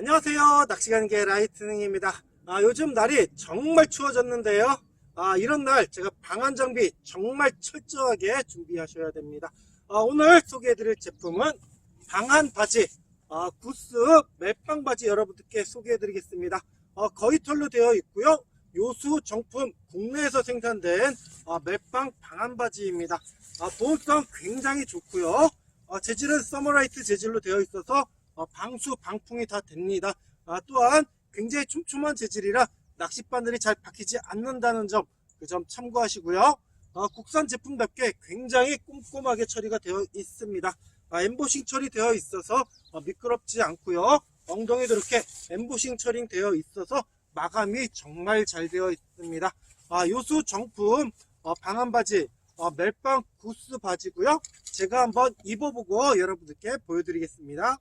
안녕하세요. 낚시가는게 라이트닝입니다. 아, 요즘 날이 정말 추워졌는데요. 아, 이런 날 제가 방한 장비 정말 철저하게 준비하셔야 됩니다. 아, 오늘 소개해드릴 제품은 방한 바지, 아, 구스 멜빵 바지 여러분들께 소개해드리겠습니다. 아, 거의 털로 되어 있고요. 요수 정품 국내에서 생산된 아, 멜빵 방한 바지입니다. 아, 보온성 굉장히 좋고요. 아, 재질은 서머라이트 재질로 되어 있어서 어, 방수, 방풍이 다 됩니다. 아, 또한 굉장히 촘촘한 재질이라 낚싯바늘이 잘 박히지 않는다는 점, 그 점 참고하시고요. 아, 국산 제품답게 굉장히 꼼꼼하게 처리가 되어 있습니다. 아, 엠보싱 처리되어 있어서 어, 미끄럽지 않고요. 엉덩이도 이렇게 엠보싱 처리 되어 있어서 마감이 정말 잘 되어 있습니다. 아, 요수 정품 어, 방한 바지, 어, 멜빵 구스 바지고요. 제가 한번 입어보고 여러분들께 보여드리겠습니다.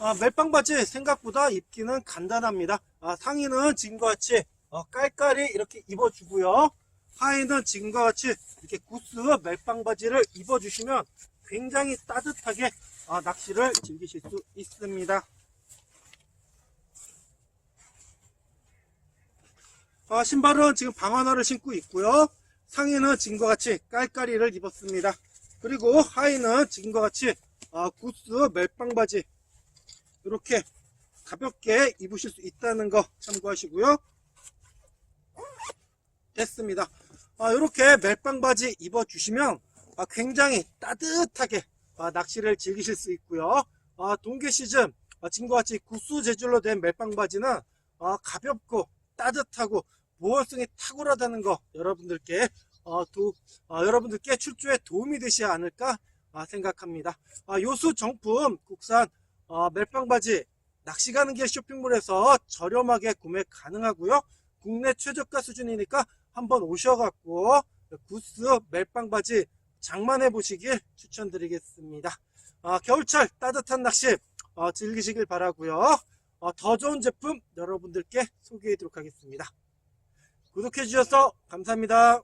아, 멜빵 바지 생각보다 입기는 간단합니다. 아, 상의는 지금과 같이 어, 깔깔이 이렇게 입어주고요. 하의는 지금과 같이 이렇게 구스 멜빵 바지를 입어주시면 굉장히 따뜻하게 아, 낚시를 즐기실 수 있습니다. 아, 신발은 지금 방하나를 신고 있고요. 상의는 지금과 같이 깔깔이를 입었습니다. 그리고 하의는 지금과 같이 아, 구스 멜빵 바지 이렇게 가볍게 입으실 수 있다는 거 참고하시고요. 됐습니다. 아, 이렇게 멜빵 바지 입어주시면 아, 굉장히 따뜻하게 아, 낚시를 즐기실 수 있고요. 아, 동계 시즌 아, 지금과 같이 구스 재질로 된 멜빵 바지는 아, 가볍고 따뜻하고 보온성이 탁월하다는 거 여러분들께 어, 도, 아, 여러분들께 출조에 도움이 되지 않을까 아, 생각합니다. 아, 요수 정품 국산 어, 멜빵 바지 낚시 가는 길 쇼핑몰에서 저렴하게 구매 가능하고요. 국내 최저가 수준이니까 한번 오셔갖고 구스 멜빵 바지 장만해 보시길 추천드리겠습니다. 아, 겨울철 따뜻한 낚시 어, 즐기시길 바라고요. 어, 더 좋은 제품 여러분들께 소개해 드리도록 하겠습니다. 구독해 주셔서 감사합니다.